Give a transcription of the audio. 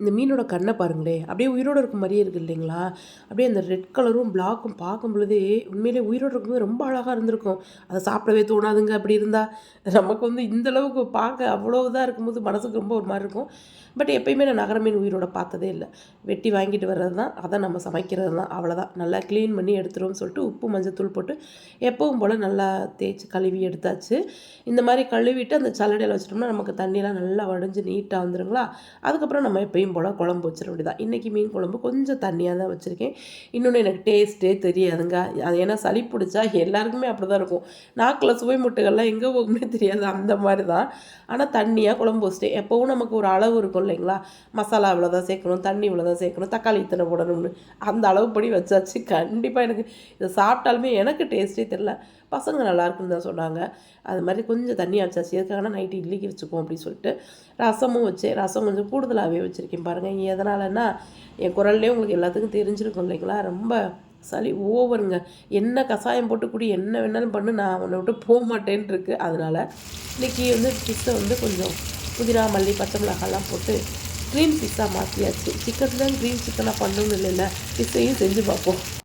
இந்த மீனோட கண்ணை பாருங்களேன் அப்படியே உயிரோடு இருக்க மாதிரியே இருக்குது இல்லைங்களா? அப்படியே அந்த ரெட் கலரும் பிளாக்கும் பார்க்கும் பொழுதே உண்மையிலே உயிரோடு இருக்கும்போது ரொம்ப அழகாக இருந்திருக்கும். அதை சாப்பிடவே தோணாதுங்க அப்படி இருந்தால் நமக்கு வந்து இந்த அளவுக்கு பார்க்க அவ்வளோ இதாக இருக்கும்போது மனசுக்கு ரொம்ப ஒரு மாதிரி இருக்கும். பட் எப்பயுமே நான் நகர மீன் உயிரோட பார்த்ததே இல்லை. வெட்டி வாங்கிட்டு வர்றது தான் அதை நம்ம சமைக்கிறது தான் அவ்வளோதான் நல்லா க்ளீன் பண்ணி எடுத்துருவோம்னு சொல்லிட்டு உப்பு மஞ்சள் தூள் போட்டு எப்பவும் போல் நல்லா தேய்ச்சி கழுவி எடுத்தாச்சு. இந்த மாதிரி கழுவிட்டு அந்த சல்லடையில் வச்சிட்டோம்னா நமக்கு தண்ணியெலாம் நல்லா வடிஞ்சு நீட்டாக வந்துருங்களா? அதுக்கப்புறம் நம்ம எப்பயும் போல் குழம்பு வச்சிட வேண்டியதான் இன்றைக்கி மீன் குழம்பு கொஞ்சம் தண்ணியாக தான் வச்சுருக்கேன். இன்னொன்று எனக்கு டேஸ்ட்டே தெரியாதுங்க. அது ஏன்னா சளி பிடிச்சா எல்லாருக்குமே அப்படி தான் இருக்கும். நாக்கில் சுவை முட்டைகள்லாம் எங்கே போகுமே தெரியாது. அந்த மாதிரி தான் ஆனால் தண்ணியாக குழம்பு வச்சுட்டேன். எப்போவும் நமக்கு ஒரு அளவு இருக்கும் இல்லைங்களா? மசாலா இவ்வளோ தான் சேர்க்கணும். தண்ணி இவ்வளோ தான் சேர்க்கணும். தக்காளி இத்தனை போடணும்னு. அந்த அளவு படி வச்சாச்சு. கண்டிப்பாக எனக்கு இதை சாப்பிட்டாலுமே எனக்கு டேஸ்ட்டே தெரில பசங்க நல்லா இருக்குன்னு தான் சொன்னாங்க. அது மாதிரி கொஞ்சம் தண்ணியாக வச்சாச்சு எதுக்காக நைட்டு இட்லிக்கு வச்சுக்கோம் அப்படின்னு சொல்லிட்டு ரசமும் வச்சேன். ரசம் கொஞ்சம் கூடுதலாகவே வச்சுருக்கேன். பாருங்கள் எதனாலன்னா என் குரல்லே உங்களுக்கு எல்லாத்துக்கும் தெரிஞ்சிருக்கும் இல்லைங்களா? ரொம்ப சளி ஓவருங்க. என்ன கஷாயம் போட்டு குடி என்ன வேணாலும் பண்ணு நான் உன்னை விட்டு போக மாட்டேன்னு இருக்கு அதனால் இன்றைக்கி வந்து பிஸ்ஸை வந்து கொஞ்சம் புதினா மல்லி பச்சை மிளகாலாம் போட்டு க்ரீன் பிஸ்ஸாக மாற்றியாச்சு சிக்கன் தான் க்ரீன் சிக்கனாக பண்ணணும்னு இல்லைல்ல பிஸ்ஸையும் செஞ்சு பார்ப்போம்.